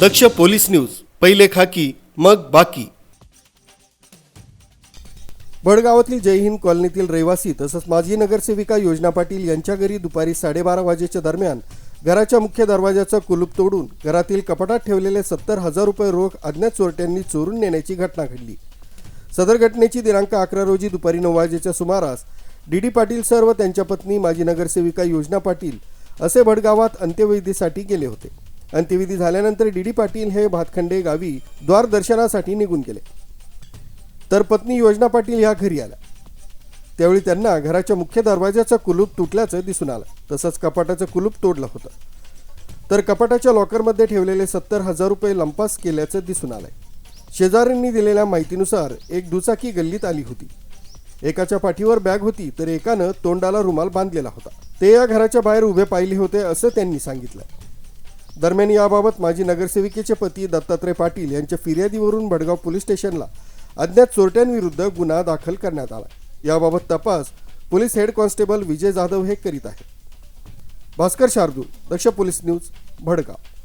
दक्ष police news पहिले खाकी मग बाकी. बडगावातील जय हिंद कॉलनीतील रहिवासी तसंच माजी नगरसेविका योजना पाटील यांच्या घरी दुपारी साडेबारा वाजेच्या दरम्यान घराच्या मुख्य दरवाजाचं कुलूप तोडून घरातील कपाटात ठेवलेले सत्तर हजार रुपये रोख अज्ञात चोरट्यांनी चोरून नेण्याची घटना घडली. सदर घटनेची दिनांक अकरा रोजी दुपारी नऊ वाजेच्या सुमारास डी डी पाटील सर व त्यांच्या पत्नी माजी नगरसेविका योजना पाटील असे भडगावात अंत्यविधीसाठी गेले होते. अंत्यविधी झाल्यानंतर डी डी पाटील हे भातखंडे गावी द्वारदर्शनासाठी निघून गेले. तर पत्नी योजना पाटील ह्या घरी आल्या. त्यावेळी त्यांना घराच्या मुख्य दरवाजाचं कुलूप तुटल्याचं दिसून आलं. तसंच कपाटाचं कुलूप तोडलं होतं. तर कपाटाच्या लॉकरमध्ये ठेवलेले सत्तर हजार रुपये लंपास केल्याचं दिसून आलंय. शेजाऱ्यांनी दिलेल्या माहितीनुसार एक दुचाकी गल्लीत आली होती. एकाच्या पाठीवर बॅग होती तर एकानं तोंडाला रुमाल बांधलेला होता. ते या घराच्या बाहेर उभे पाहिले होते असं त्यांनी सांगितलं दरम्यान याबाबत माजी नगरसेविकेचे पती दत्तात्रय पाटील यांच्या फिर्यादीवरून भडगाव पोलीस स्टेशनला अज्ञात चोरट्यांविरुद्ध गुन्हा दाखल करण्यात आला. याबाबत तपास police head constable Vijay Jadhav हे करीत आहेत. Bhaskar Shardul Daksh police news Bhadgaon